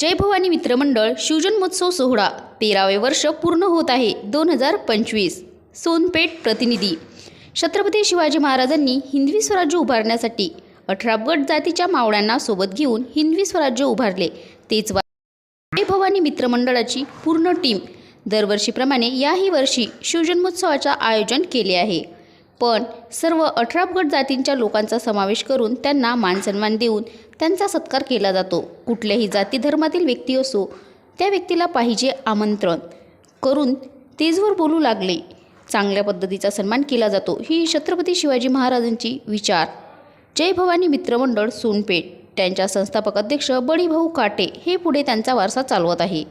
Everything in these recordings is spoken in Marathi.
जय भवानी मित्रमंडळ शिवजन्मोत्सव सोहळा तेरावे वर्ष पूर्ण होत आहे दोन हजार पंचवीस. सोनपेठ प्रतिनिधी. छत्रपती शिवाजी महाराजांनी हिंदवी स्वराज्य उभारण्यासाठी अठरा गट जातीच्या मावळ्यांना सोबत घेऊन हिंदवी स्वराज्य उभारले. तेच वा जय भवानी मित्रमंडळाची पूर्ण टीम दरवर्षीप्रमाणे याही वर्षी शिवजन्मोत्सवाचे आयोजन केले आहे. पण सर्व अठरा गट जातींच्या लोकांचा समावेश करून त्यांना मानसन्मान देऊन त्यांचा सत्कार केला जातो. कुठल्याही जाती धर्मातील व्यक्ती असो त्या व्यक्तीला पाहिजे आमंत्रण करून तेजवर बोलू लागले. चांगल्या पद्धतीचा सन्मान केला जातो ही छत्रपती शिवाजी महाराजांची विचार. जय भवानी मित्रमंडळ सोनपेठ. त्यांच्या संस्थापक अध्यक्ष बळीभाऊ काटे हे पुढे त्यांचा वारसा चालवत आहे.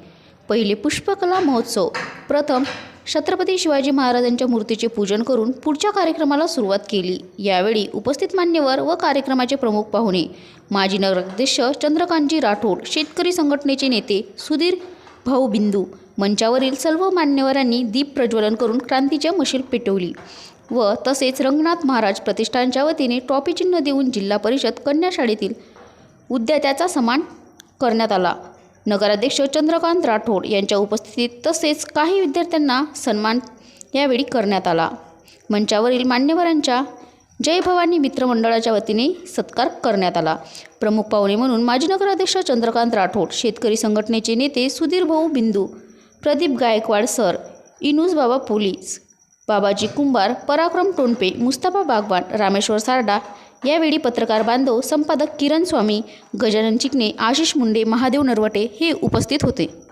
पहिले पुष्पकला महोत्सव प्रथम छत्रपती शिवाजी महाराजांच्या मूर्तीचे पूजन करून पुढच्या कार्यक्रमाला सुरुवात केली. यावेळी उपस्थित मान्यवर व कार्यक्रमाचे प्रमुख पाहुणे माजी नगराध्यक्ष चंद्रकांतजी राठोड शेतकरी संघटनेचे नेते सुधीर भाऊ बिंदू मंचावरील सर्व मान्यवरांनी दीप प्रज्वलन करून क्रांतीच्या मशील पेटवली व तसेच रंगनाथ महाराज प्रतिष्ठानच्या वतीने ट्रॉफी चिन्ह देऊन जिल्हा परिषद कन्या शाळेतील उद्यात्याचा समान करण्यात आला. नगराध्यक्ष चंद्रकांत राठोड यांच्या उपस्थितीत तसेच काही विद्यार्थ्यांना सन्मान यावेळी करण्यात आला. मंचावरील मान्यवरांच्या जय भवानी मित्रमंडळाच्या वतीने सत्कार करण्यात आला. प्रमुख पाहुणे म्हणून माजी नगराध्यक्ष चंद्रकांत राठोड शेतकरी संघटनेचे नेते सुधीर भाऊ बिंदू प्रदीप गायकवाड सर इनूस बाबा पोलीस बाबाजी कुंभार पराक्रम टोनपे मुस्ताफा बागवान रामेश्वर सारडा यावेळी पत्रकार बांधव संपादक किरण स्वामी गजानन चिकणे आशिष मुंडे महादेव नरवटे हे उपस्थित होते.